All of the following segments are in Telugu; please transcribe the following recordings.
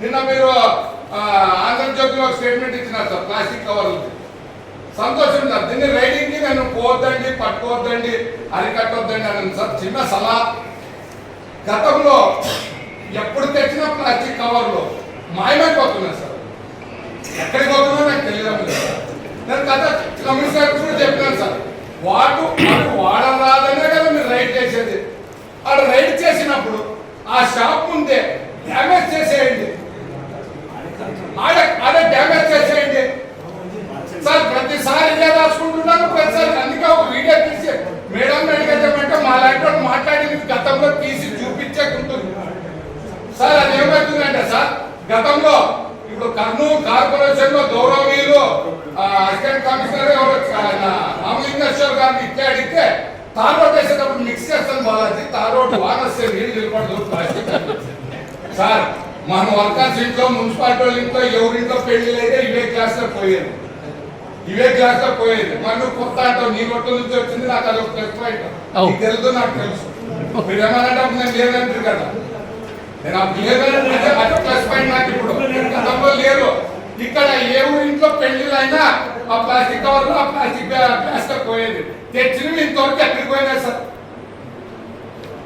నిన్న మీరు ఆంధ్ర ఆంధ్రజ్యోతిలో ఒక స్టేట్మెంట్ ఇచ్చినారు సార్ ప్లాస్టిక్ కవర్లు సంతోషం సార్ దీన్ని రైడింగ్కి నేను పోవద్దండి పట్టుకోవద్దండి అరికట్టొద్దండి అని సార్. చిన్న సలహా. గతంలో ఎప్పుడు తెచ్చినా ప్లాస్టిక్ కవర్లు మాయమైపోతున్నా సార్. ఎక్కడికి పోతున్నా నాకు తెలియడం లేదు నేను గత కమిషనర్ కూడా చెప్పాను సార్. వాటు వాడరాదనే కదా మీరు రైడ్ చేసేది. అక్కడ రైడ్ చేసినప్పుడు ఆ షాప్ ఉంటే డ్యామేజ్ చేసేయండి. ఆడ ఆడ డ్యామేజ్ చేసేయండి. సార్ ప్రతిసారి ఇదే రాసుకుంటున్నాను ప్రతిసారి అందుకే ఒక వీడియో తీసి మేడం అడిగేమంటే మా లాంటి వాళ్ళు మాట్లాడింది గతంలో తీసి చూపించేకుంటుంది సార్ అది ఏమవుతుందంటే సార్ గతంలో ఇప్పుడు కర్నూలు కార్పొరేషన్లో గౌరవీయులు అసిస్టెంట్ కమిషనర్ రామలింగేశ్వర్ గారిని ఇట్లా అడిగితే తార్ రోడ్ వేసేటప్పుడు మిక్స్ చేస్తాను బాలాజీ తార్ రోడ్ వాన నీళ్ళు నిలబడదు సార్ మన వర్కర్స్ ఇంట్లో మున్సిపాలిటీ వాళ్ళ ఇంట్లో ఎవరింట్లో పెళ్ళి అయితే ఇవే క్లాస్లో పోయేది. ఇవే క్లాస్లో పోయేది. మరి కొత్త అంటావు నీ రొట్టె నుంచి వచ్చింది నాకు అది ఒక. నీకు తెలుసు నాకు తెలుసు. మీరు ఏమన్నా నేను లేదంటారు కదా. నేను ఆ లేదంటే అది ప్లస్ పాయింట్ నాకు ఇప్పుడు. గతంలో లేరు. ఇక్కడ ఏ ఊరి ఇంట్లో పెళ్ళిళ్ళైనా ఆ ప్లాస్టిక్ కవర్లు ఆ ప్లాస్టిక్ గ్లాస్ పోయేది. తెచ్చినవి ఇంతవరకు ఎక్కడికి పోయినా సార్?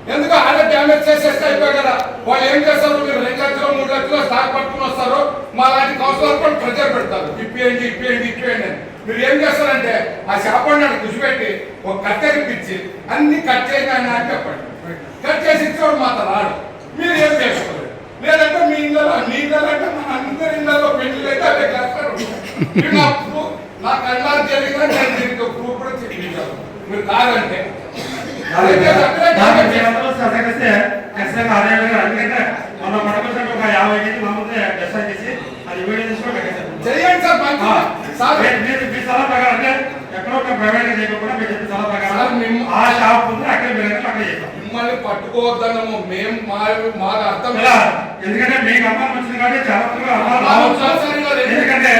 ఎందుకు ఆడ డ్యామేజ్ చేసేస్తే అయిపోయి కదా? వాళ్ళు ఏం చేస్తారు? మీరు రెండు లక్షలు మూడు లక్షలు స్టాక్ పట్టుకుని వస్తారు. మా లాంటి కౌన్సిలర్ కూడా ప్రెజర్ పెడతారు. ఇప్పేయండి ఇప్పేయండి ఇప్పేయండి అని. మీరు ఏం చేస్తారంటే ఆ చేపండి అని కూర్చోబెట్టి ఒక కట్టె అన్ని కట్ చేయగానే అని చెప్పండి. కట్ చేసి ఇచ్చేవాడు మాత్రం రాడు. మీరు ఏం చేసుకోలేదు. లేదంటే మీ ఇళ్ళలో మీ ఇళ్ళలో అంటే మన అందరి ఇళ్ళలో పెళ్ళి అయితే అదే చేస్తారు నాకు నా ప్రూఫ్ జరిగినా నేను దీనికి ప్రూఫ్ కూడా చెప్పించాను మీరు కాదంటే సహకరిస్తే ఖచ్చితంగా అదే ఎందుకంటే మన ఒక యాభై కేజీ మామూలు డిసైడ్ చేసి అది వీడియో చేయండి సార్ మీరు మీ సలహా ప్రకారం అంటే ఎక్కడో ఒక ప్రైవేట్ చేయకుండా మీరు చెప్పిన సలహా ప్రకారం మేము- ఆ షాప్ ఉంది అక్కడ మీరు అక్కడ చేస్తాం మిమ్మల్ని మేము మా మాకు అర్థం ఇలా ఎందుకంటే మీకు అమ్మాయి వచ్చింది కాబట్టి చాలా ఎందుకంటే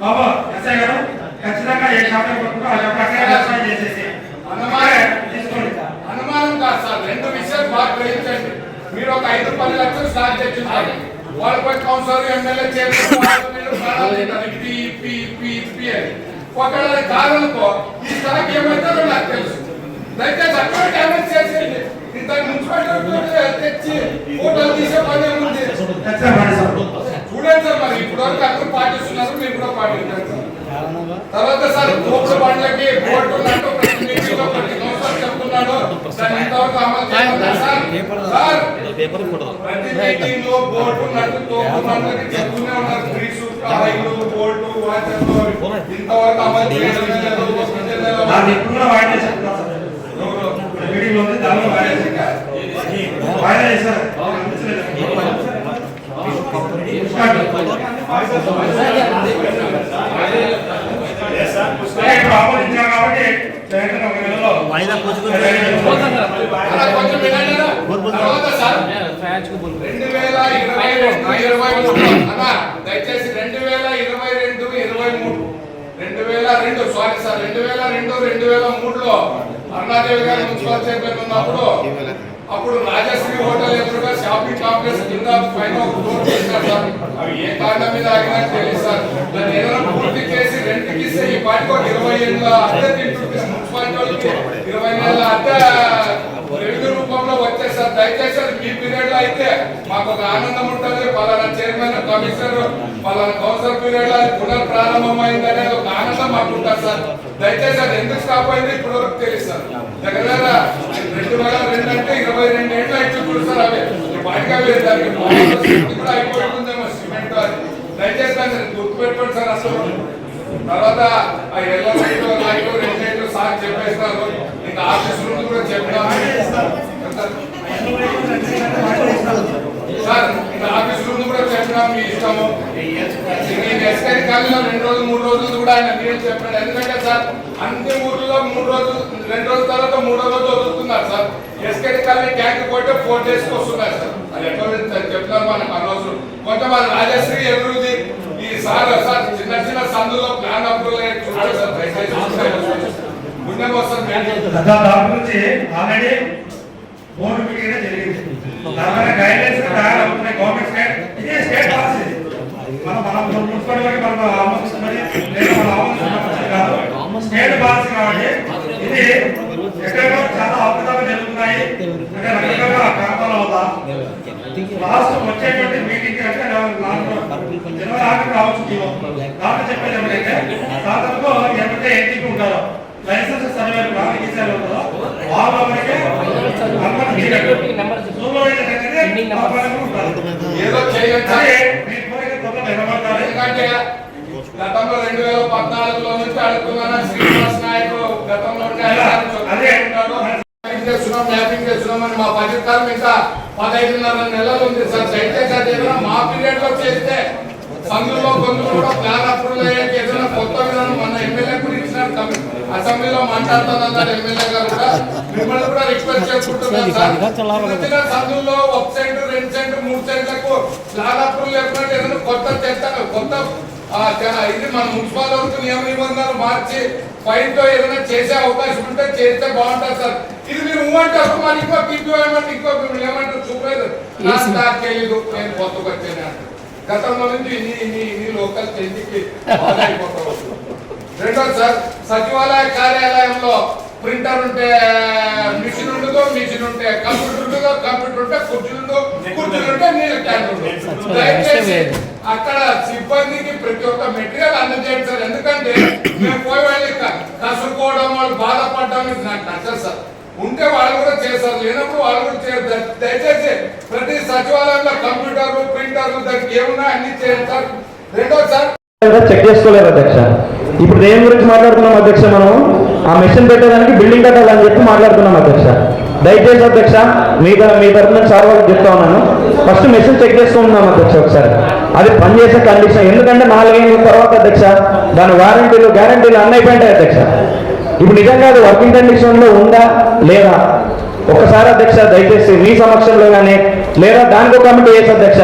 బాబా ఎస్ఐ గారు ఖచ్చితంగా ఏ షాప్ పట్టుకుంటూ ఆ షాప్ అక్కడ డిసైడ్ చేసేసి అన్నమాట. తీసుకోండి అనుమానం కాదు సార్. రెండు విషయాలు బాగా గ్రహించండి. మీరు ఒక ఐదు పది లక్షలు స్టార్ట్ చేస్తున్నారు. వాళ్ళు పోయి కౌన్సిలర్ ఎమ్మెల్యే చేస్తున్నారు ఒకవేళ అది కాదనుకో ఈ స్టాక్ ఏమవుతుందో నాకు తెలుసు. దయచేసి అక్కడ డ్యామేజ్ చేసేయండి. ఇంత మున్సిపాలిటీ తెచ్చి ఫోటోలు తీసే పని ఏముంది? చూడండి సార్ మరి ఇప్పుడు వరకు అందరూ పాటిస్తున్నారు. మీరు కూడా తర్వాత సార్ తోపుడు బండ్లకి బోర్డు ఉన్నట్టు ప్రతి మీటింగ్లో ప్రతి సంవత్సరం చెప్తున్నాడు దాన్ని ఇంతవరకు అమలు చేయకుండా సార్ సార్ ప్రతి మీటింగ్లో బోర్డు ఉన్నట్టు తోపుడు బండ్లకి చెప్తూనే ఉన్నారు ఫ్రీ సూట్ ఆయిల్ బోర్డు వాచర్లు ఇంతవరకు అమలు చేయడం లేదు. దాన్ని ఇప్పుడు కూడా వాయిదా చేస్తున్నాం సార్ ఎవరు? మీటింగ్లో ఉంది దానిలో వాయిదా చేశారు. వాయిదా చేశారు ఇప్పుడు ఆమోదించాం కాబట్టి వెంటనే ఒక నెలలో వాయిదా పుచ్చుకుని దయచేసి రెండు వేల ఇరవై రెండు ఇరవై మూడు రెండు వేల రెండు సారీ సార్ రెండు వేల రెండు రెండు వేల మూడులో అరుణాదేవి గారు మున్సిపల్ చైర్మన్ ఉన్నప్పుడు అప్పుడు రాజశ్రీ హోటల్ ఎదురుగా షాపింగ్ కాంప్లెక్స్ కింద పైన ఒక ఫ్లోర్ పెట్టారు సార్. అవి ఏ కారణం మీద ఆగినా తెలియదు సార్. దాన్ని ఏదైనా పూర్తి చేసి రెంట్కి ఇస్తే ఈ పాటికి ఒక ఇరవై ఏళ్ళ అద్దె తింటుంది మున్సిపాలిటీ వాళ్ళకి ఇరవై నెలల అద్దె రెవెన్యూ రూపంలో వచ్చే సార్. దయచేసి అది మీ పీరియడ్లో అయితే మాకు ఒక ఆనందం ఉంటుంది. పలానా చైర్మన్ కమిషనర్ పలానా కౌన్సిల్ పీరియడ్లో అది పునర్ ప్రారంభం అయింది అనేది ఒక ఆనందం మాకు ఉంటుంది సార్. దయచేసి అది ఎందుకు స్టాప్ అయింది ఇప్పటివరకు తెలియదు సార్. దగ్గర రెండు వేల రెండు అంటే దయచేసి దాన్ని గుర్తుపెట్టుకోండి సార్ అసలు తర్వాత ఆ ఎల్లో లైట్ రెండు లైట్లు సార్ చెప్పేస్తారు ఇంకా ఆఫీస్ రూమ్ కూడా చెప్తాను సార్ ఇంకా ఆఫీస్ రూమ్ కూడా మీ ఇష్టము నేను ఎస్ఐ కాలంలో రెండు రోజులు మూడు రోజులు కూడా ఆయన చెప్పాడు ఎందుకంటే సార్. అన్ని ఊర్లో మూడు రోజులు రెండు రోజుల తర్వాత మూడో రోజు వదులుతున్నారు సార్. ఎస్కెట్ కాలనీ ట్యాంక్ పోతే ఫోర్ డేస్కి వస్తున్నారు సార్. అది ఎక్కడ చెప్తున్నారు మనకు అనవసరం కొంచెం రాజశ్రీ ఎదురుది. ఈ సార్ సార్ చిన్న చిన్న సందులో ప్లాన్ అప్రూవల్ అయ్యి చూడాలి సార్. వస్తుంది ఆల్రెడీ బోర్డు మీటింగ్ జరిగింది. గైడ్లైన్స్ తయారవుతున్నాయి. గవర్నమెంట్ స్టేట్ ఇదే స్టేట్ పాలసీ. మన మనం ఆమోదిస్తున్నది లేదా మనం ఆమోదిస్తున్నది కాదు స్టేట్ పాలసీ కాబట్టి ఇది ఎక్కడెక్కడ చాలా అవకతవకలు జరుగుతున్నాయి. రకరకాల కారణాల వల్ల లాస్ట్ వచ్చేటువంటి మీటింగ్ అంటే జనవరి ఆఖరి రావచ్చు దాంట్లో చెప్పేది ఏమిటంటే దాదాపు ఎవరైతే ఎన్టీపీ ఉంటారో. లైసెన్స్ సర్వేలు బాగా ఈసారి ఉంటారో వాళ్ళ ఉంటారు. ఏదో గతంలో రెండు వేల పద్నాలుగులో నుంచి అడుగుతున్నాను శ్రీనివాస్ గతంలో చేస్తున్నాం మ్యాపింగ్ చేస్తున్నాం అని మా బడ్జెట్ కాలం ఇంకా పదహైదున్నర నెలలు ఉంది సార్. దయచేసి ఏదైనా మా పీరియడ్లో చేస్తే సందులో కూడా ప్లాన్ అప్రూవల్ అయ్యాక ఏదైనా కొత్త విధానం మన ఎమ్మెల్యే కమి- అసెంబ్లీలో మాట్లాడుతున్నారు ఎమ్మెల్యే గారు కూడా మిమ్మల్ని కూడా రిక్వెస్ట్ చేసుకుంటున్నాను సార్ ఒక సెంటు రెండు సెంటు మూడు సెంట్లకు ప్లాన్ అప్రూవల్ లేకుండా ఏదైనా కొత్త చెత్త కొత్త ఇది మన మున్సిపల్ వరకు నియమ నిబంధనలు మార్చి ఫైన్తో ఏదైనా చేసే అవకాశం ఉంటే చేస్తే బాగుంటుంది సార్. ఇది మీరు ఊమంటారు మరి ఇంకో కిప్పు ఏమంటే ఇంకో ఏమంటారు చూపలేదు. నాకు నాకు తెలీదు నేను కొత్తగా వచ్చాను. గతంలో నుంచి ఇన్ని ఇన్ని ఇన్ని లోకల్ అయిపోతాం రెండోది సార్ సచివాలయ కార్యాలయంలో ప్రింటర్ ఉంటే మిషన్ ఉండదు మిషన్ ఉంటే కంప్యూటర్ ఉండదు కంప్యూటర్ ఉంటే కుర్చీలు కుర్చీలు ఉంటే నీళ్ళ క్యాన్ ఉండదు దయచేసి అక్కడ సిబ్బందికి ప్రతి ఒక్క మెటీరియల్ అందజేయండి సార్. ఎందుకంటే మేము పోయి వెళ్ళి క- కసురుకోవడం వాళ్ళు బాధపడడం ఇది నాకు నచ్చదు సార్. ఉంటే వాళ్ళు కూడా చేస్తారు లేనప్పుడు వాళ్ళు కూడా చేయరు. దయచేసి ప్రతి సచివాలయంలో కంప్యూటర్లు ప్రింటర్లు దానికి ఏమున్నా అన్ని చేయండి సార్. రెండోది సార్. చెక్ చేసుకోలేదు అధ్యక్ష. ఇప్పుడు దేని గురించి మాట్లాడుతున్నాం అధ్యక్ష మనం ఆ మెషిన్ పెట్టేదానికి బిల్డింగ్ కట్టాలని చెప్పి మాట్లాడుతున్నాం అధ్యక్ష. దయచేసి అధ్యక్ష మీ మీ తరఫున సార్ వాళ్ళకి చెప్తా ఉన్నాను. ఫస్ట్ మెషిన్ చెక్ చేస్తూ ఉన్నాం అధ్యక్ష ఒకసారి. అది పనిచేసే కండిషన్ ఎందుకంటే నాలుగైదు తర్వాత అధ్యక్ష దాని వారంటీలు గ్యారంటీలు అన్నీ అయిపోయింటాయి అధ్యక్ష. ఇప్పుడు నిజంగా అది వర్కింగ్ కండిషన్లో ఉందా లేదా? ఒక్కసారి అధ్యక్ష దయచేసి మీ సమక్షంలో కానీ లేదా దానికో కమిటీ వేసి అధ్యక్ష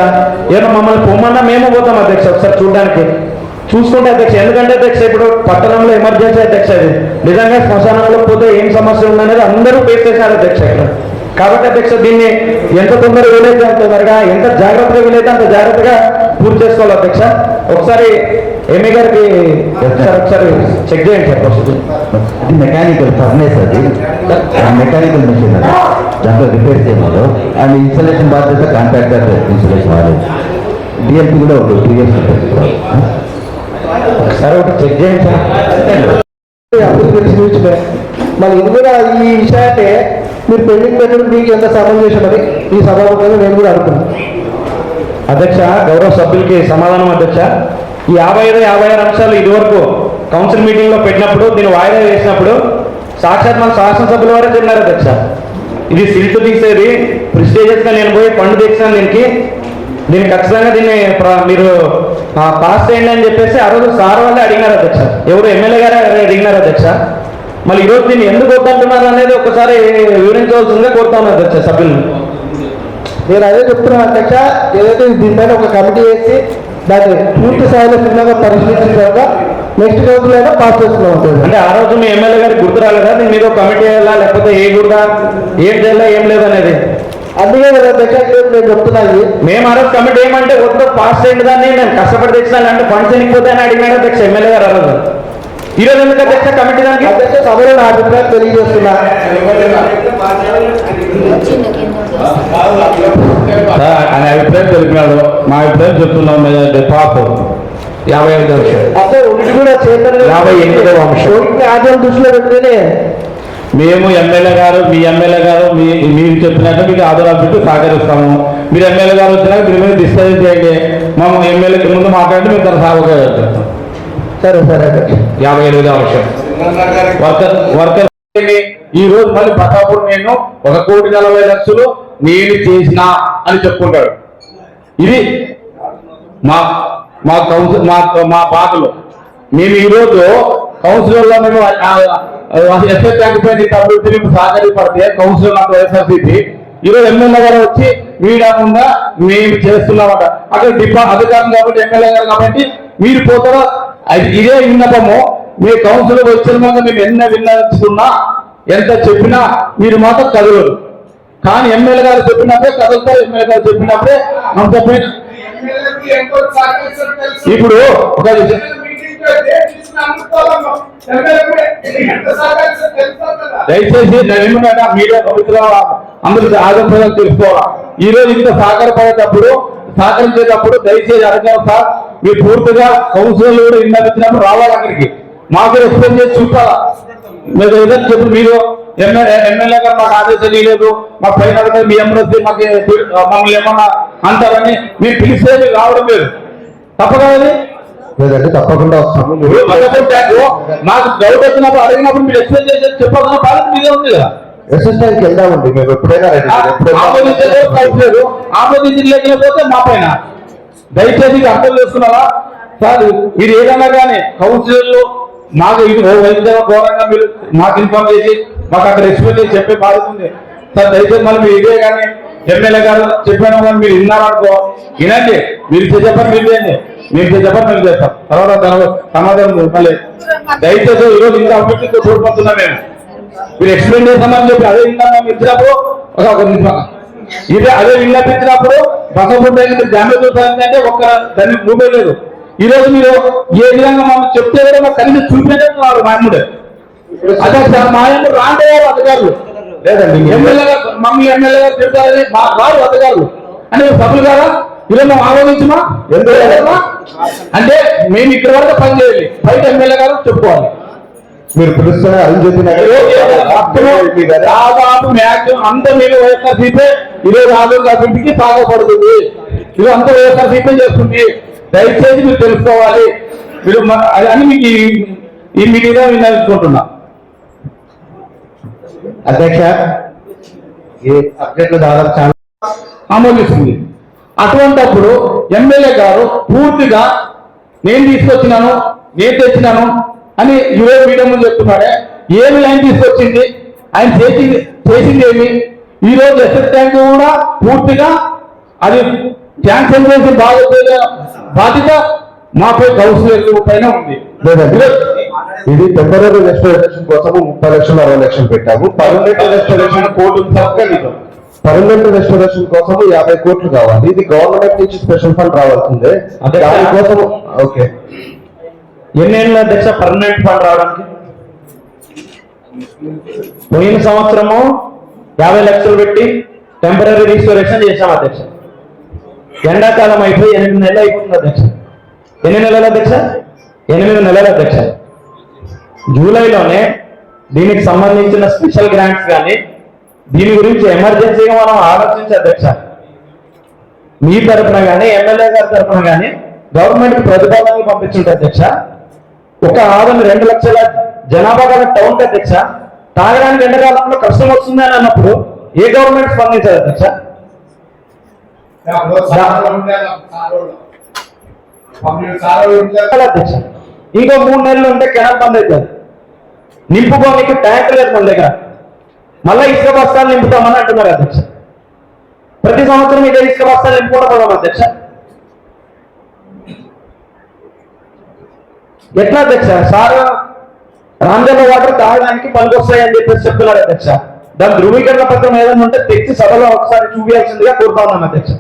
ఏదో మమ్మల్ని పొమ్మన్నా మేము పోతాం అధ్యక్ష ఒకసారి చూడడానికి. చూసుకుంటే అధ్యక్ష ఎందుకంటే అధ్యక్ష ఇప్పుడు పట్టణంలో ఎమర్జెన్సీ అధ్యక్ష అది. నిజంగా శ్మశానంలో పోతే ఏం సమస్య ఉందనేది అందరూ ఫేస్ చేశారు అధ్యక్ష ఇక్కడ. కాబట్టి అధ్యక్ష దీన్ని ఎంత తొందరగా వీలైతే అంత తొందరగా ఎంత జాగ్రత్తగా వీలైతే అంత జాగ్రత్తగా పూర్తి చేసుకోవాలి అధ్యక్ష. ఒకసారి ఎంఏ గారికి ఒకసారి ఒకసారి చెక్ చేయండి సార్ ఫస్ట్ అది మెకానికల్ ఫర్నేస్ అది. మెకానికల్ మెషిన్ అది. దాంట్లో రిపేర్ చేయమన్నారు అండ్ ఇన్స్టాలేషన్ బాధ్యత కాంట్రాక్టర్ ఇన్స్టాలేషన్ వాళ్ళు. డిఎల్పి కూడా ఒక టూ ఇయర్స్ ఉంటుంది. ఒకసారి ఒకటి చెక్ చేయండి సార్. అభివృద్ధి గురించి ఇది కూడా ఈ విషయాన్ని మీరు పెళ్ళికి పెట్టడం మీకు ఎంత సమంజసం అని ఈ సభాముఖంగా నేను కూడా అనుకున్నాను అధ్యక్ష గౌరవ సభ్యులకి సమాధానం అధ్యక్ష. ఈ యాభై ఐదు యాభై ఆరు అంశాలు ఇదివరకు కౌన్సిల్ మీటింగ్లో పెట్టినప్పుడు దీన్ని వాయిదా వేసినప్పుడు సాక్షాత్ మన శాసనసభ్యుల వారే తిన్నారు అధ్యక్ష. ఇది సిల్ట్ తీసేది ప్రిస్టేజియస్గా నేను పోయి ఫండ్ తెచ్చాను దీనికి దీన్ని ఖచ్చితంగా దీన్ని మీరు పాస్ చేయండి అని చెప్పేసి ఆ రోజు సార్ వాళ్ళే అడిగినారు అధ్యక్ష. ఎవరు ఎమ్మెల్యే గారే అడిగినారు అధ్యక్ష. మళ్ళీ ఈరోజు దీన్ని ఎందుకు వద్దంటున్నారు అనేది ఒకసారి వివరించవలసిందిగా కోరుతాను అధ్యక్ష సభ్యులను. నేను అదే చెప్తున్నాను అధ్యక్ష ఏదైతే దీనిపైన ఒక కమిటీ వేసి దాన్ని పూర్తి స్థాయిలో క్షుణ్ణంగా పరిశీలించిన తర్వాత నెక్స్ట్ రోజులో అయినా పాస్ చేస్తున్నాం. అంటే ఆ రోజు మీ ఎమ్మెల్యే గారికి గుర్తు రాలేదా? దీని మీద కమిటీ వేయాలా? లేకపోతే ఏ గుర్దా ఏం చేయాలా? ఏం లేదనేది? అందుకే కదా అధ్యక్ష ఈరోజు నేను చెప్తున్నాను మేము ఆ రోజు కమిటీ ఏమంటే వద్దు పాస్ చేయండి దాన్ని నేను కష్టపడి తెచ్చినాను అంటే ఫండ్స్ ఎన్నికపోతే అని అడిగినాడు అధ్యక్ష ఎమ్మెల్యే గారు ఆ రోజు ఈ రోజు ఎందుకు అధ్యక్ష కమిటీ దానికి? అధ్యక్ష సభలో నా అభిప్రాయం తెలియజేస్తున్నా. ఆయన అభిప్రాయం తెలిపినాడు. మా అభిప్రాయం చెప్తున్నాం పాప. యాభై ఐదు అసలు ఒకటి కూడా చేతన యాభై ఎనిమిదవ అంశం. ఆదాయం దృష్టిలో పెట్టుకునే మేము ఎమ్మెల్యే గారు మీ ఎమ్మెల్యే గారు చెప్పినట్టు మీకు ఆధారాలు పెట్టి సహకరిస్తాము. మీరు ఎమ్మెల్యే గారు వచ్చినాక దీని మీద డిస్కస్ చేయండి. మా ఎమ్మెల్యే ముందు మాట్లాడి మేము తన సాగుగా సరే సరే యాభై ఎనిమిదో అంశం వర్కర్ వర్కర్ ఈ రోజు మళ్ళీ ప్రతాపుడు నేను ఒక కోటి నలభై లక్షలు నేను చేసిన అని చెప్పుకుంటాడు. ఇది మా మా కౌన్సిల్ మా మా బాధలు. మేము ఈ రోజు కౌన్సిలర్లో మేము ఎస్ఐ ట్యాంక్ పైన ఇంత అభివృద్ధి మేము సహకరిపడితే కౌన్సిలర్ నాకు వైఎస్ఆర్సీపీ ఈరోజు ఎమ్మెల్యే గారు వచ్చి మీడియా ముందా మేము చేస్తున్నామట. అక్కడ డిపా అధికారం కాబట్టి ఎమ్మెల్యే గారు కాబట్టి మీరు పోతారా? అది ఇదే విన్నపము. మీ కౌన్సిలర్ వచ్చిన మేము ఎన్న విన్నచుకున్నా ఎంత చెప్పినా మీరు మాత్రం కదలరు. కానీ ఎమ్మెల్యే గారు చెప్పినప్పుడే కదులుతారు. ఎమ్మెల్యే గారు చెప్పినప్పుడే అంత పైన ఎమ్మెల్యేకి ఎంతో సహకరిస్తారో తెలుసు. ఇప్పుడు ఒక దయచేసి నేను ఏమన్నా మీడియా పవిత్ర అందరూ ఆదర్శంగా తెలుసుకోవాలి ఈ రోజు ఇంత సహకారపడేటప్పుడు సహకరించేటప్పుడు దయచేసి అడగాలి సార్ మీరు పూర్తిగా కౌన్సిలర్లు కూడా ఇంత రావాలి అక్కడికి. మాకు ఎక్స్ప్లెయిన్ చేసి చూపాలా? మీరు ఏదైనా చెప్పి మీరు ఎమ్మెల్యే గారు మాకు ఆదేశాలు ఇవ్వలేదు మా పైన మీ ఎమ్మెల్సీ మాకు మమ్మల్ని ఏమన్నా అంటారని మీరు పిలిస్తే మీరు రావడం లేదు. తప్పదా అది? లేదంటే తప్పకుండా వస్తాము. నాకు డౌట్ వచ్చినప్పుడు అడిగినప్పుడు మీరు ఎక్స్ప్లెయిన్ చేసి చెప్పాల్సిన బాధ్యత మీదే ఉంది కదా. ఎస్ఎస్ఐకి వెళ్దామండి మేము ఎప్పుడైనా ఆమోదించలేదు ఆమోదించలేకపోతే మా పైన. దయచేసి అర్థం చేసుకున్నారా? సార్ మీరు ఏదన్నా కానీ కౌన్సిలర్లు మాకు ఇది వైద్య ఘోరంగా మీరు మాకు ఇన్ఫార్మ్ చేసి మాకు అక్కడ ఎక్స్ప్లెయిన్ చేసి చెప్పే బాధ్యత ఉంది. సార్ దయచేసి మళ్ళీ మీరు ఇదే కానీ ఎమ్మెల్యే గారు చెప్పాను కానీ మీరు విన్నారనుకో వినండి. మీరు చెప్పండి మీరు చేయండి మీరు చెప్పండి మేము చేస్తాం. తర్వాత సమాధానం మళ్ళీ దయచేసి ఈరోజు ఇంకా అభివృద్ధితో తోడ్పడుతున్నాం మేము. మీరు ఎక్స్ప్లెయిన్ చేస్తామని చెప్పి అదే విన్నాం ఇచ్చినప్పుడు ఒక నిమిషం. ఇదే అదే విన్నపించినప్పుడు బసపూర్ దగ్గర డ్యామేజ్ అవుతుందంటే ఒక్క దాన్ని మూవే లేదు. ఈ రోజు మీరు ఏ విధంగా మనం చెప్తే కూడా మాకు కలిసి చూపించారు మా అమ్ముడే అదే సార్ మా అమ్ముడు రాంటే గారు అధికారులు. లేదండి ఎమ్మెల్యే గారు మమ్మల్ని ఎమ్మెల్యే గారు తిడతారని మా వారు అధికారులు. అంటే సభ్యులు గారా? ఈరోజు మేము ఆలోచించమా? ఎందుకు? అంటే మేము ఇక్కడ వరకు పని చేయాలి. బయట ఎమ్మెల్యే గారు చెప్పుకోవాలి. మీరు అది చెప్పిన దాదాపు మ్యాక్సిమం అంత మీరు వైఎస్ఆర్సీపీ ఇరవై నాలుగు అభివృద్ధికి సాగపడుతుంది ఇది అంత వైఎస్ఆర్సీపీ చేస్తుంది. దయచేసి మీరు తెలుసుకోవాలి. మీరు అని మీకు ఈ- లో విన్నవించుకుంటున్నా. అధ్యక్ష ఈ సబ్జెక్టులు దాదాపు చాలా ఆమోదిస్తుంది అటువంటప్పుడు ఎమ్మెల్యే గారు పూర్తిగా నేను తీసుకొచ్చినాను నేను తెచ్చినాను అని యువ మీడియం ముందు చెప్తున్నాడే ఏమి ఆయన తీసుకొచ్చింది? ఆయన చేసింది చేసింది ఏమి? ఈ రోజు ఎస్ఎస్ ట్యాంక్ కూడా పూర్తిగా అది శాంక్షన్ చేసి బాధ్యత బాధ్యత మాపై కౌన్సిలర్ పైన ఉంది. ఇది టెంపరీ రెస్టారేషన్ కోసం ముప్పై లక్షలు అరవై లక్షలు పెట్టాము. Permanent restoration court permanent restoration కోసం యాభై కోట్లు కావాలి. ఇది గవర్నమెంట్ నుంచి స్పెషల్ ఫండ్ రావాల్సిందే. దానికోసం ఓకే. ఎన్ని ఏళ్ళ అధ్యక్ష పర్మనెంట్ ఫండ్ రావడానికి? పోయిన సంవత్సరము యాభై లక్షలు పెట్టి టెంపరీ రీస్టోరేషన్ చేశాం అధ్యక్ష. ఎండాకాలం అయిపోయి ఎనిమిది నెలలు అయిపోతుంది అధ్యక్ష. ఎన్ని నెలలు అధ్యక్ష? ఎనిమిది నెలలు అధ్యక్ష. జూలైలోనే దీనికి సంబంధించిన స్పెషల్ గ్రాంట్స్ కానీ దీని గురించి ఎమర్జెన్సీగా మనం ఆలోచించి అధ్యక్ష. మీ తరఫున కానీ ఎమ్మెల్యే గారి తరఫున కానీ గవర్నమెంట్ ప్రతిపాదనలు పంపించుంటే అధ్యక్ష ఒక ఆదం రెండు లక్షల జనాభా గల టౌన్ అధ్యక్ష తాగడానికి ఎండాకాలంలో కష్టం వస్తుంది అని అన్నప్పుడు ఏ గవర్నమెంట్ స్పందించారు అధ్యక్ష? అధ్యక్ష ఇంకో మూడు నెలలు ఉంటే కెనాల్ బంద్ అవుతుంది. నింపుకోనికి ట్యాంక్ లేదు మన దగ్గర. మళ్ళీ ఇసుక బస్తాలు నింపుతామని అంటున్నారు అధ్యక్ష. ప్రతి సంవత్సరం ఇదే ఇసుక బస్తాలు నింపుకోవడం పోదాం అధ్యక్ష. ఎట్లా అధ్యక్ష? సార్ రాంజల వాటర్ తాగడానికి పనికొస్తాయని చెప్పేసి చెప్తున్నారు అధ్యక్ష. దాని ధృవీకరణ పత్రం ఏదైనా ఉంటే తెచ్చి సభలో ఒకసారి చూపించాల్సిందిగా కోరుతా ఉన్నాను అధ్యక్ష.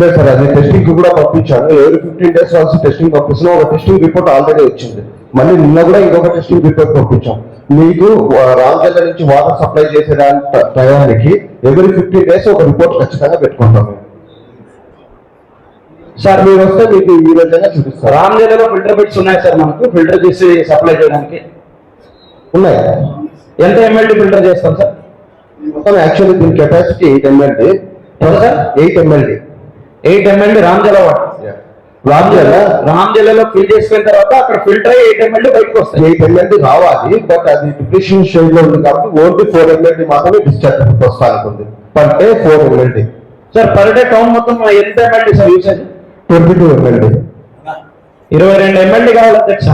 లేదు సార్ అది టెస్టింగ్ కూడా పంపించాను ఎవరి ఫిఫ్టీన్ డేస్ వన్స్ టెస్టింగ్ పంపిస్తున్నాం. ఒక టెస్టింగ్ రిపోర్ట్ ఆల్రెడీ వచ్చింది. మళ్ళీ నిన్న కూడా ఇంకొక టెస్టింగ్ రిపోర్ట్ పంపించాం. మీకు రామచంద్ర నుంచి వాటర్ సప్లై చేసే టయానికి ఎవరి ఫిఫ్టీన్ డేస్ ఒక రిపోర్ట్ ఖచ్చితంగా పెట్టుకుంటాం సార్ మీరు వస్తే మీకు ఈ రోజైనా చూపిస్తారు రామ్ జిల్లాలో ఫిల్టర్ బిట్స్ ఉన్నాయి సార్ మనకు ఫిల్టర్ చేసి సప్లై చేయడానికి. ఉన్నాయి? ఎంత ఎంఎల్టీ ఫిల్టర్ చేస్తాం సార్? మొత్తం యాక్చువల్లీ దీని capacity eight sir? Eight MLD eight MLT Ram జిల్లా వాటర్ ఫిల్ చేసుకున్న తర్వాత అక్కడ ఫిల్టర్ అయ్యి ఎయిట్ ఎంఎల్టీ బయటకు వస్తాయి. ఎయిట్ రావాలి బట్ అది డిప్రెషన్ షేడ్లో ఉంది కాబట్టి ఓన్లీ ఫోర్ మాత్రమే discharge per day four sir per day town మొత్తం ఎంత MLT sir usage twenty two ఇరవై రెండు ఎంఎల్టీ కావాలి అధ్యక్ష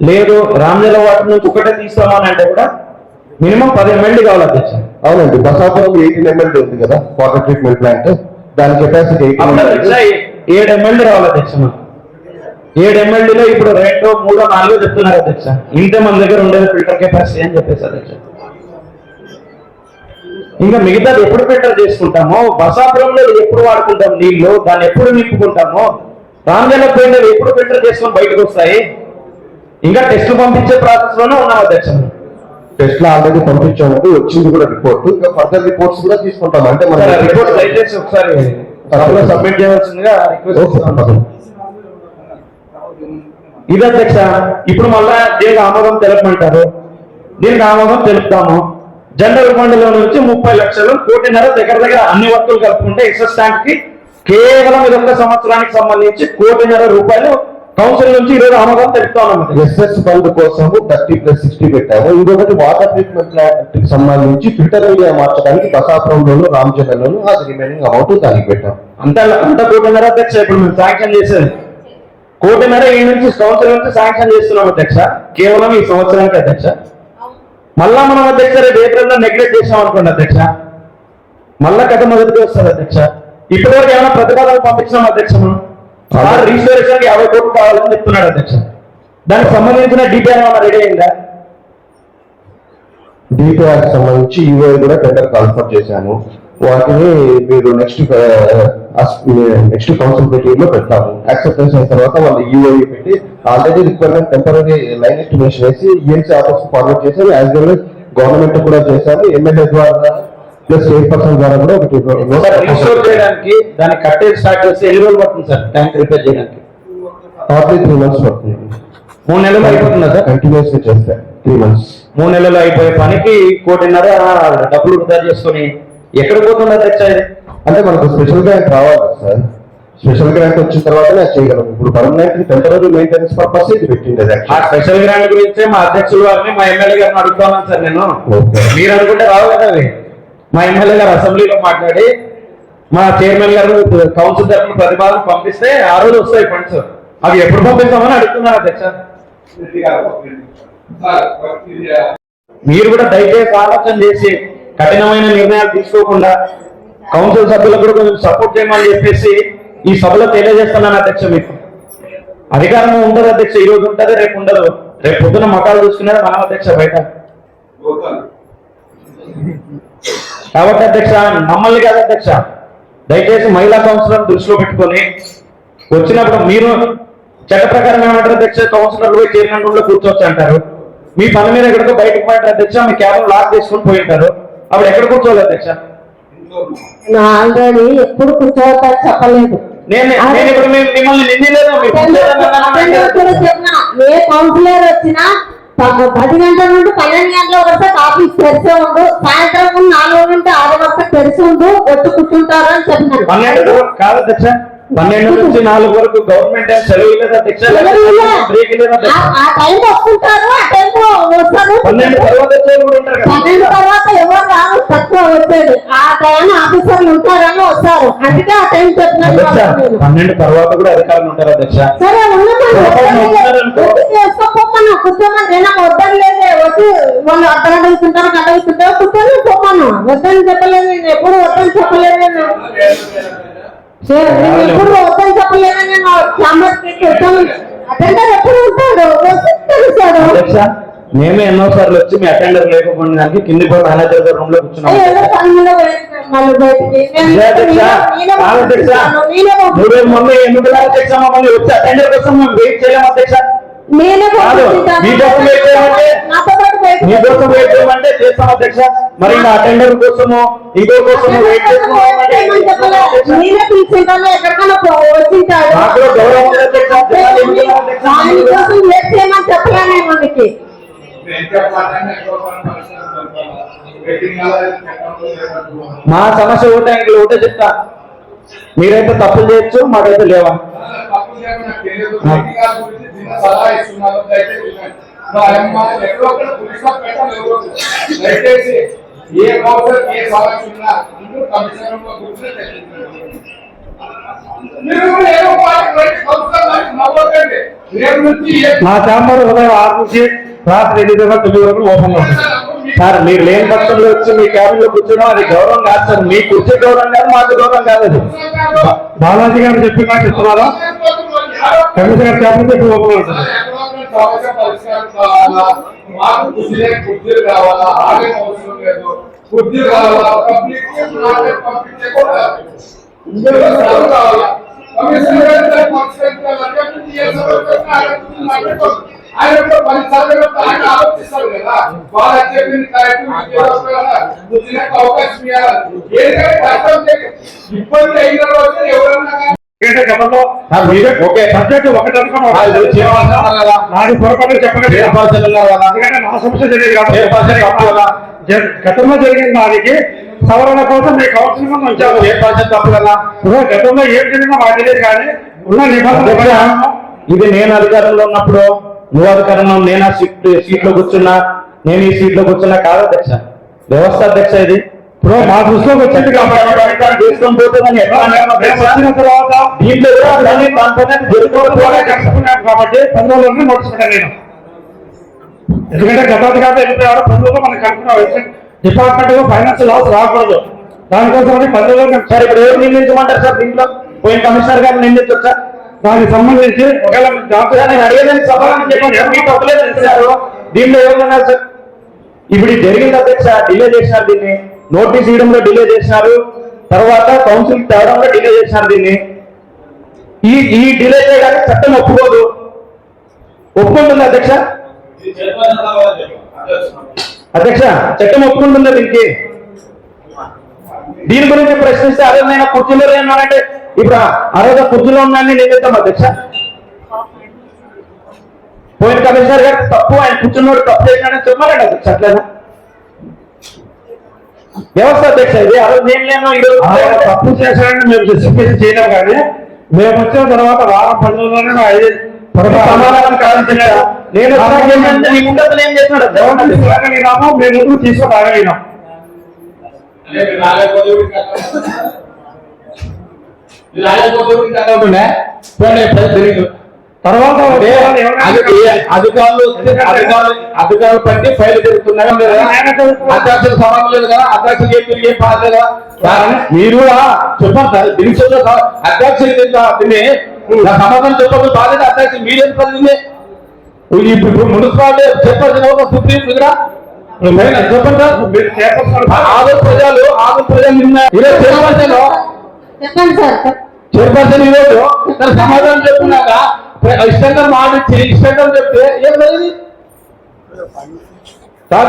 లేదు రామ్ జిల్లా వాటర్ నుంచి ఒకటే తీస్తామని అంటే కూడా మినిమం పది ఎంఎల్టీ కావాలి అధ్యక్ష అవునండి బసాపురం ఎయిటీన్ ఎంఎల్డి ఉంది కదా వాటర్ ట్రీట్మెంట్ ప్లాంట్ దాని కెపాసిటీ ఏడు ఎంఎల్టీ రావాలి అధ్యక్ష. ఏడు ఎంఎల్డీలో ఇప్పుడు రెండు మూడో నాలుగో చెప్తున్నారు అధ్యక్ష. ఇంతే మన దగ్గర ఉండేది ఫిల్టర్ కెపాసిటీ అని చెప్పేసి అధ్యక్ష. ఇంకా మిగతాది ఎప్పుడు ఫిల్టర్ చేసుకుంటామో బసాపురంలో ఎప్పుడు వాడుకుంటాం నీళ్ళు దాన్ని ఎప్పుడు నింపుకుంటామో రామజల పోయినవి ఎప్పుడు ఫిల్టర్ చేసుకొని బయటకు వస్తాయి? ఇంకా టెస్ట్ పంపించే ప్రాసెస్లోనే ఉన్నాం అధ్యక్ష. టెస్ట్లో ఆల్రెడీ పంపించామంటే వచ్చింది కూడా రిపోర్ట్ ఇంకా ఫర్దర్ రిపోర్ట్స్ కూడా తీసుకుంటాం. అంటే మన రిపోర్ట్ దయచేసి ఒకసారి సబ్మిట్ చేయవలసిందిగా. ఇది అధ్యక్ష ఇప్పుడు మళ్ళా దీనికి ఆమోదం తెలపమంటారు. దీనికి ఆమోదం తెలుపుతాము. జనరల్ ఫండ్లో నుంచి ముప్పై లక్షలు కోటిన్నర దగ్గర దగ్గర అన్ని వర్కులు కలుపుకుంటే ఎక్సెస్ ట్యాంక్కి కేవలం ఇది సంవత్సరానికి సంబంధించి కోటిన్నర రూపాయలు కౌన్సిల్ నుంచి ఈరోజు ఆమోదం తెలుపుతా ఉన్నాం అధ్యక్ష. ఎస్ఎస్ ఫండ్ కోసము థర్టీ ప్లస్ సిక్స్టీ పెట్టాము. ఇంకొకటి వాటర్ ట్రీట్మెంట్ ప్లాంట్కి సంబంధించి ఫిల్టర్ ఏరియా మార్చడానికి బసాపురంలోను రామచంద్రలోను అది రిమైనింగ్ అమౌంట్ దానికి పెట్టాం. అంత అంత కోటిన్నర అధ్యక్ష ఇప్పుడు మేము శాంక్షన్ చేసేది. కోటిన్నర ఈ నుంచి కౌన్సిల్ నుంచి శాంక్షన్ చేస్తున్నాం అధ్యక్ష. కేవలం ఈ సంవత్సరానికి అధ్యక్ష. మళ్ళా మనం అధ్యక్ష రేపు ఏప్రిల్లో నెగ్లెక్ట్ చేసాం అనుకోండి అధ్యక్ష. మళ్ళా కథ మొదటికి వస్తుంది అధ్యక్ష. ఇప్పటివరకు ఏమైనా ప్రతిపాదన పంపించినాం అధ్యక్ష మనం? సార్ రిజిస్ట్రేషన్ యాభై కోట్లు కావాలని చెప్తున్నాడు అధ్యక్ష. దానికి సంబంధించిన డీటెయిల్ ఏమైనా రెడీ అయిందా? డిపిఆర్ సంబంధించి ఈవో కూడా టెండర్ కన్ఫర్మ్ చేశాను. వాటిని మీరు నెక్స్ట్ నెక్స్ట్ కౌన్సిల్ మీటింగ్లో పెడతాము. యాక్సెప్టెన్స్ అయిన తర్వాత వాళ్ళు యూఐ పెట్టి already requirement temporary line estimation వేసి ఈఎన్సీ ఆఫీస్ ఫార్వర్డ్ చేశారు. యాజ్ వెల్ గవర్నమెంట్ కూడా చేశారు. ఎమ్మెల్యే ద్వారా ప్లస్ స్టేట్ పర్సన్ ద్వారా కూడా ఒకటి చేయడానికి దాన్ని కట్టేది స్టార్ట్ చేస్తే ఎన్ని రోజులు పడుతుంది సార్ ట్యాంక్ రిపేర్ చేయడానికి? హార్డ్లీ త్రీ మంత్స్ పడుతుంది. మూడు నెలలు అయిపోతుందా సార్ కంటిన్యూస్ చేస్తే త్రీ మంత్స్ మూడు నెలలు అయిపోయే పనికి కోటిన్నర డబ్బులు వృధా చేసుకొని ఎక్కడ పోతుంది ఇది? అంటే మనకు స్పెషల్ గ్రాంట్ రావాలి సార్ స్పెషల్ గ్రాంట్ వచ్చిన తర్వాతనే చేయగలం. ఇప్పుడు పర్మనెంట్ టెంపరీ మెయింటెనెన్స్ పర్పస్ ఇది పెట్టింది అది ఆ. స్పెషల్ గ్రాంట్ గురించి మా అధ్యక్షులు వారిని మా ఎమ్మెల్యే గారిని అడుగుతున్నాను సార్ నేను. మీరు అనుకుంటే రావు కదా మా ఎమ్మెల్యే గారు అసెంబ్లీలో మాట్లాడి మా చైర్మన్ గారు కౌన్సిల్ తరఫున ప్రతిపాదన పంపిస్తే ఆ రోజు వస్తాయి ఫండ్స్. అవి ఎప్పుడు పంపిస్తామని అడుగుతున్నారు అధ్యక్ష. మీరు కూడా దయచేసి ఆలోచన చేసి కఠినమైన నిర్ణయాలు తీసుకోకుండా కౌన్సిల్ సభ్యులకు కూడా కొంచెం సపోర్ట్ చేయమని చెప్పేసి ఈ సభలో తెలియజేస్తున్నాను అధ్యక్ష మీకు. అధికారం ఉండదు అధ్యక్ష ఈ రోజు ఉంటుంది రేపు ఉండదు. రేపు పొద్దున మకాలు చూసుకునేది మనం అధ్యక్ష బయట. కాబట్టి అధ్యక్ష మమ్మల్ని కాదు అధ్యక్ష. దయచేసి మహిళా కౌన్సిలర్ దృష్టిలో పెట్టుకొని వచ్చినప్పుడు మీరు చట్ట ప్రకారం ఏమంటారు అధ్యక్ష? కౌన్సిలర్లు పోయి చైర్మన్ రూమ్లో కూర్చోవచ్చు అంటారు. మీ పని మీద ఎక్కడికో బయటకు పోయింటారు అధ్యక్ష మీ క్యాబ్ లాక్ చేసుకొని పోయి ఉంటారు. అప్పుడు ఎక్కడ కూర్చోవాలి అధ్యక్ష? ఆల్రెడీ ఎప్పుడు కూర్చోవద్దని చెప్పలేదు. నేను మిమ్మల్ని నిందిలేదు ఏ కౌన్సిలర్ వచ్చినా పది గంటల నుండి పన్నెండు గంటల వరకు ఆఫీస్ తెరిచి ఉండు. సాయంత్రం నాలుగు నుండి ఆరు వరకు తెరిచి ఉండు. వచ్చి కూర్చుంటారు అని చెప్పినాను పన్నెండు కాదు అధ్యక్ష పన్నెండు నుంచి నాలుగు వరకు గవర్నమెంట్ సెలవు లేదు అధ్యక్ష ఆ టైం వస్తుంటారు ఆ టైం వస్తారు. పన్నెండు తర్వాత పన్నెండు తర్వాత ఎవరు రాదు తక్కువ వచ్చేది. ఆ టైం ఆఫీసర్లు ఉంటారని వస్తారు. అందుకే ఆ టైం నేను. పన్నెండు తర్వాత కూడా అధికారులు ఉంటారు అధ్యక్ష సరే ఉన్నమని కూర్చోమని నేను వద్దని లేదే వచ్చి వాళ్ళు అక్కడ అడుగుతుంటారు అక్కడ అడుగుతుంటారు కూర్చొని పోమన్నా వద్దని చెప్పలేదు నేను ఎప్పుడు వద్దని చెప్పలేదు నేను. ఎప్పుడు వద్దని చెప్పలేదు నేను. చాంబర్ కూర్చొని. అటెండర్ ఎప్పుడు ఉంటాడు? తెలుస్తాడు మేమే ఎన్నో సార్లు వచ్చి మీ అటెండర్ లేకపోయిన దానికి కింది పోయి మేనేజర్ గారి రూమ్లో కూర్చున్నాం అధ్యక్ష? మమ్మల్ని వచ్చి అటెండర్ కోసం మేము వెయిట్ చేయలేము అధ్యక్ష. నేనే వెయిట్ చేయమంటే? చేస్తాం అధ్యక్ష. మరి ఇంకా అటెండర్ కోసము ఇంకో కోసము వెయిట్ చేస్తున్నాం నేనే పిలిచింటాను ఎక్కడికైనా పో- వచ్చింటాడు. నాకు కూడా గౌరవం ఉంది అధ్యక్ష. జనాలు ఏం చేయాలి అధ్యక్ష? ఆయన కోసం మా దయచేసి ఏ ఏ ఉన్నా అందరూ కమిషనర్ మీరు ఏదో పార్టీ కౌన్సిలర్ నవ్వకండి రేపు నుంచి మా ఛాంబర్ ఉదయం ఆరు నుంచి రాత్రి ఎనిమిది గంటల తొమ్మిది వరకు ఓపెన్ అవుతుంది సార్ మీరు లేని పక్షంలో వచ్చి మీ క్యాబిన్లో కూర్చోవడం అది గౌరవం కాదు సార్. మీ కుర్చీ గౌరవం కాదు మాకు గౌరవం కాదు అది. బాలాజీ గారు చెప్పి నాకు ఇస్తున్నారా కమిషనర్ గారు క్యాబిన్ చెప్పి కమిషనర్ గారు ఆయన కూడా పది ఆయన ఆలోచిస్తారు కదా. వాళ్ళ చెప్పింది కరెక్ట్ అవకాశం ఇవ్వాలి. ఏదైనా కష్టం చేయ- ఇబ్బంది అయిన రోజు ఎవరన్నా గతంలో సబ్జెక్ట్ ఒకటి పొరపాటు. ఎందుకంటే నా సమస్య తెలియదు కాబట్టి. గతంలో జరిగిన దానికి సవరణ కోసం మీ కౌన్సిలింగ్ ముందు ఉంచాము ఏ తప్పు కదా? గతంలో ఏం జరిగిందో మాకు తెలియదు కానీ ఉన్న అధ్యక్ష ఇది నేను అధికారంలో ఉన్నప్పుడు నువ్వు అధికారంలో నేను సీట్ సీట్లో కూర్చున్నా నేను ఈ సీట్లో కూర్చున్నా కాదు అధ్యక్ష. వ్యవస్థ అధ్యక్ష ఇది. ఇప్పుడు మా దృష్టిలోకి వచ్చింది కాబట్టి పది రోజుల్లోనే నోటీస్ పెట్టాను నేను. ఎందుకంటే గతాధికారులు వెళ్ళిపోయారు పది రోజులు మనకు కనుక్కున్నాం డిపార్ట్మెంట్ ఫైనాన్స్ లాస్ రాకూడదు. దానికోసం పది రోజులు సార్ ఇప్పుడు ఎవరు నిందించమంటారు సార్ దీంట్లో? పోయిన కమిషనర్ గారిని నిందించొచ్చా దానికి సంబంధించి ఒకవేళ మీకు జాబ్ సమాధానం సార్ దీంట్లో సార్? ఇప్పుడు జరిగింది అధ్యక్ష డిలే చేసినారు దీన్ని. నోటీస్ ఇవ్వడంలో డిలే చేసినారు తర్వాత కౌన్సిల్ తేవడంలో డిలే చేసినారు దీన్ని. ఈ ఈ డిలే చేయడానికి చట్టం ఒప్పుకోదు. ఒప్పుకుంటుంది అధ్యక్ష? అధ్యక్ష చట్టం ఒప్పుకుంటుందా దీనికి. దీని గురించి ప్రశ్నిస్తే అదే నేను కుర్చీలో ఏమన్నానంటే ఇప్పుడు రోజు కుర్చీలో ఉన్నానని నేను చెప్తాం అధ్యక్ష పోయిన కమిషనర్ గారు తప్పు ఆయన కూర్చున్నోడు తప్పు చేసినాడని చెప్పాలండి అధ్యక్ష అట్లేనా వ్యవస్థ అధ్యక్ష ఇది ఆ రోజు నేను లేను ఈ రోజు ఆయన తప్పు చేశాడని మేము జస్టిఫికేషన్ చేయలేము కానీ మేము వచ్చిన తర్వాత వారం పది రోజుల్లోనే ఐదు సమాధానం. నేను ఏం చేస్తున్నాడు? మేము తీసుకొని రాగలిగినాం అంటే మీరు రాలేకపోతే ఊరికి కట్టం. మీరు రాలేకపోతే ఊరికి కట్టం ఉంటుండే. పోనీ, ప్రజలు తర్వాత అధికారులు అధికారులు అధికారులు పట్టి ఫైల్ తిరుగుతున్నాయి లేదా? అధ్యక్షులు లేదు కదా? అధ్యక్షులు ఏం కదా? మీరు చెప్పండి సార్ అధ్యక్షులు నా సమాధానం చెప్పదు బాధ్యత అధ్యక్షులు మీరు పడింది ఇప్పుడు మున్సిపాలిటీ చెప్పాల్సిన ఒక సుప్రీం దగ్గర చెప్పండి సార్? ఆంధ్ర ప్రజలు ఆంధ్ర ప్రజలు నిన్న చైర్పర్సన్ చెప్పండి సార్ చైర్పర్సన్ ఈరోజు తన సమాధానం చెప్పుకున్నాక ఇష్టంగా మాటిచ్చి ఇష్టంగా చెప్తే ఏం జరిగింది? సార్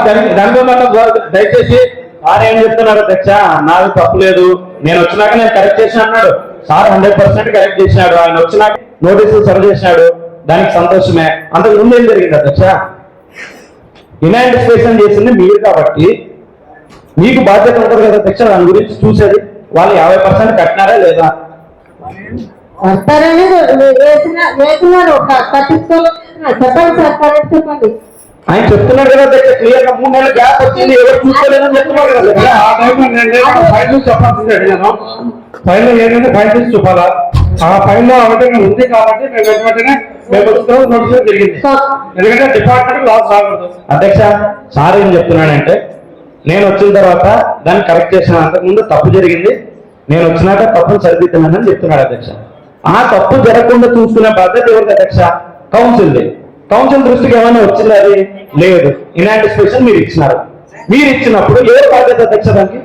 దయచేసి సార్ ఏం చెప్తున్నారు అధ్యక్ష? నాది తప్పు లేదు. నేను వచ్చినాక నేను కరెక్ట్ చేసిన అన్నాడు. సార్ హండ్రెడ్ పర్సెంట్ కరెక్ట్ చేసినాడు. ఆయన వచ్చినాక నోటీసులు సర్వ్ చేసినాడు. దానికి సంతోషమే. అంతకు ముందు ఏం జరిగింది అధ్యక్ష? ఇనాంటిసిపేషన్ చేసింది మీరు కాబట్టి మీకు బాధ్యత ఉంటుంది కదా అధ్యక్ష? దాని గురించి చూసేది. వాళ్ళు యాభై పర్సెంట్ కట్టినారా లేదా? వస్తారని వేసిన వేసినారు ఒక పట్టించుకోలేదు చెప్పండి సార్ కరెక్ట్ చెప్పండి ఆయన చెప్తున్నాడు కదా అధ్యక్ష క్లియర్గా మూడు నెలల గ్యాప్ వచ్చింది ఎవరు చూసుకోలేదని చెప్తున్నారు కదా. ఆ టైంలో నేను ఫైల్ చూసి చెప్పాల్సిందే అడిగాను ఫైల్లో ఏంటంటే ఫైల్ చూసి చూపాలా ఆ ఫైల్లో అవటం ఉంది కాబట్టి మేము వెంటనే మేము నోటీస్ జరిగింది ఎందుకంటే డిపార్ట్మెంట్ లాస్ రాకూడదు అధ్యక్ష సార్ ఏం చెప్తున్నాడంటే నేను వచ్చిన తర్వాత దాన్ని కరెక్ట్ చేసిన అంతకుముందు తప్పు జరిగింది నేను వచ్చినాక తప్పులు సరిదిద్దానని చెప్తున్నాడు అధ్యక్ష. ఆ తప్పు జరగకుండా చూసుకునే బాధ్యత ఎవరికి అధ్యక్ష? కౌన్సిల్ది. కౌన్సిల్ దృష్టికి ఏమైనా వచ్చింది అది? లేదు. ఇనాంటిసిపేషన్ మీరు ఇచ్చినారు. మీరు ఇచ్చినప్పుడు ఏ బాధ్యత అధ్యక్ష దానికి?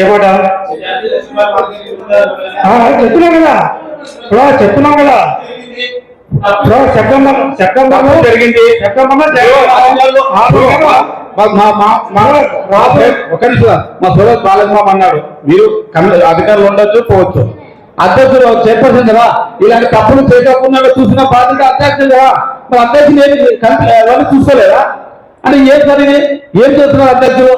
ఏమాట? చెప్తున్నాం కదా. చెప్తున్నాం కదా. సెప్టెంబర్ సెప్టెంబర్లో జరిగింది. సెప్టెంబర్ ఒక నిమిషం మా సురేష్ బాలకమామ అన్నాడు మీరు అధికారులు ఉండొచ్చు పోవచ్చు. అధ్యక్షుడు చైర్పర్సన్ కదా ఇలాంటి తప్పులు చేయకుండా చూసిన బాధ్యత అధ్యక్షుడు కదా. మరి అధ్యక్షుడు ఏమి కం- ఎవరిని చూసుకోలేదా? అంటే ఏం సార్ ఇది ఏం చేస్తున్నారు అధ్యక్షుడు?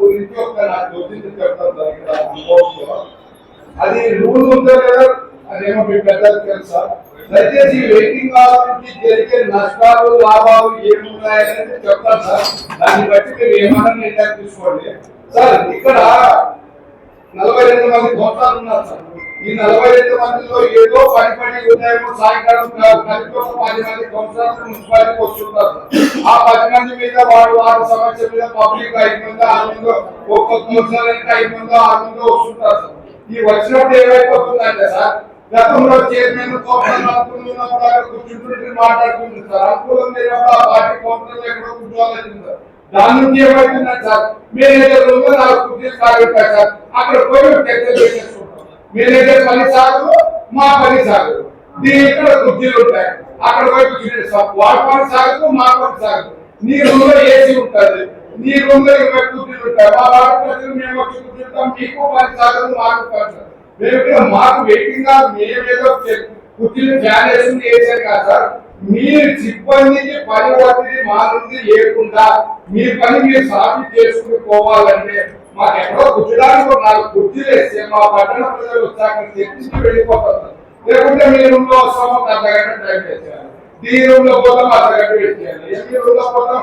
గురించి అది రూల్ ఉందో లేదో అదేమో మీ పెద్దలకు తెలుసా? దయచేసి వెయిటింగ్ హాల్ నుంచి జరిగే నష్టాలు లాభాలు ఏమున్నాయనేది చెప్తాను సార్. దాన్ని బట్టి మీరు ఏమన్నా నిర్ణయం తీసుకోండి. సార్ ఇక్కడ నలభై రెండు మంది దోషాలు ఉన్నారు సార్. ఈ నలభై రెండు మందిలో ఏదో పని పని ఉదయం సాయంకాలం కలిపి ఒక పది మంది గోత్రాలు మున్సిపాలిటీకి వస్తుంటారు ఆ పది మంది మీద వాడు వారి సమస్య మీద పబ్లిక్ ఐదు మంది ఆరు మంది ఒక్కొక్క గోత్రాలకి ఐదు మంది ఆరు మంది వస్తుంటారు ఈ వచ్చినప్పుడు ఏమైపోతుందంటే సార్ గతంలో చైర్మన్ కోపం కూర్చుంటుంటే మాట్లాడుతుంది సార్. అనుకూలం లేనప్పుడు ఆ పార్టీ కోపంలో ఎక్కడో కూర్చోవాలని సార్ దాని నుంచి ఏమైతుందంటే సార్ మేనేజర్ రూమ్లో నాలుగు కుర్చీలు కాగలుగుతాయి సార్. అక్కడ పోయి చర్చలు మేనేజర్ పని సాగు మా పని సాగు దీని ఇక్కడ కుర్చీలు ఉంటాయి? అక్కడ పోయి కూర్చుంటే సార్ వాడి పని సాగదు మా పని సాగదు. నీ రూమ్లో ఏసీ ఉంటుంది. నీ రూమ్లో ఇరవై మా వాడి మేము కూర్చుంటాం మీకు పని సాగదు మాకు మేము మాకు వెయిటింగ్గా మేమేదో కుర్చీలు ఫ్యాన్ వేసింది వేసారు కాదు సార్. మీరు సిబ్బందికి పని ఒత్తిడి మా నుండి లేకుండా మీ పని మీరు సాఫీ చేసుకుని పోవాలంటే మాకు ఎక్కడో కూర్చోడానికి ఒక నాలుగు కుర్చీలు వేస్తే మా పట్టణ ప్రజలు వచ్చాక తెప్పించి వెళ్ళిపోతారు లేకుంటే మీ రూమ్లో వస్తామో అర్ధగంట టైం వేసేయాలి. దీని రూమ్లో పోతాం. అర్ధగంట వేసేయాలి. ఎన్ని రూమ్లో పోతాం?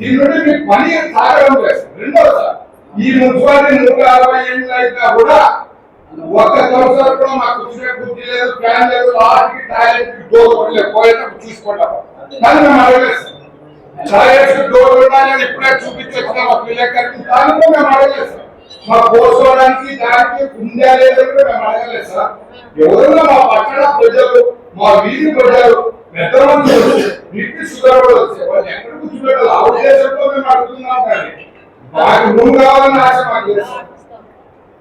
దీని నుండి మీ పని సాగడం లేదు రెండోసారి సార్ ఈ మున్సిపాలిటీ నూట అరవై ఏళ్ళు అయినా కూడా ఒక్క సంవత్సరం కూడా మాకు కూర్చునే కుర్చీ లేదు ఫ్యాన్ లేదు లాస్ట్కి టాయిలెట్ డోర్ కూడా పోయేటప్పుడు చూసుకుంటాం కానీ మేము అడగలేదు టాయిలెట్ డోర్ ఉండాలని ఎప్పుడే చూపించి వచ్చిన మా విలేకరికి దాన్ని కూడా మేము అడగలేదు మా కోసుకోవడానికి దానికి ఉందా లేదని కూడా మేము అడగలేదు సార్ ఎవరైనా మా పట్టణ ప్రజలు మా వీధి ప్రజలు పెద్ద బీపీ షుగర్ కూడా వచ్చాయి వాళ్ళు ఎక్కడ కూర్చోబెట్టాలి ఆ ఉద్దేశంతో మేము అడుగుతున్నాం కానీ మాకు రూమ్ కావాలని ఆశ మాకు లేదు.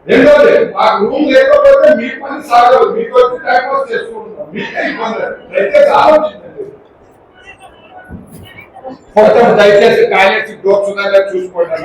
రెండోది మాకు రూమ్ లేకపోతే మీ పని సాగదు. మీకు వచ్చి టైం పాస్ చేసుకుంటున్నాం. మీకే ఇబ్బంది దయచేసి ఆలోచించండి. దయచేసి టాయిలెట్స్ డోర్స్ ఉన్నాయో చూసుకోండి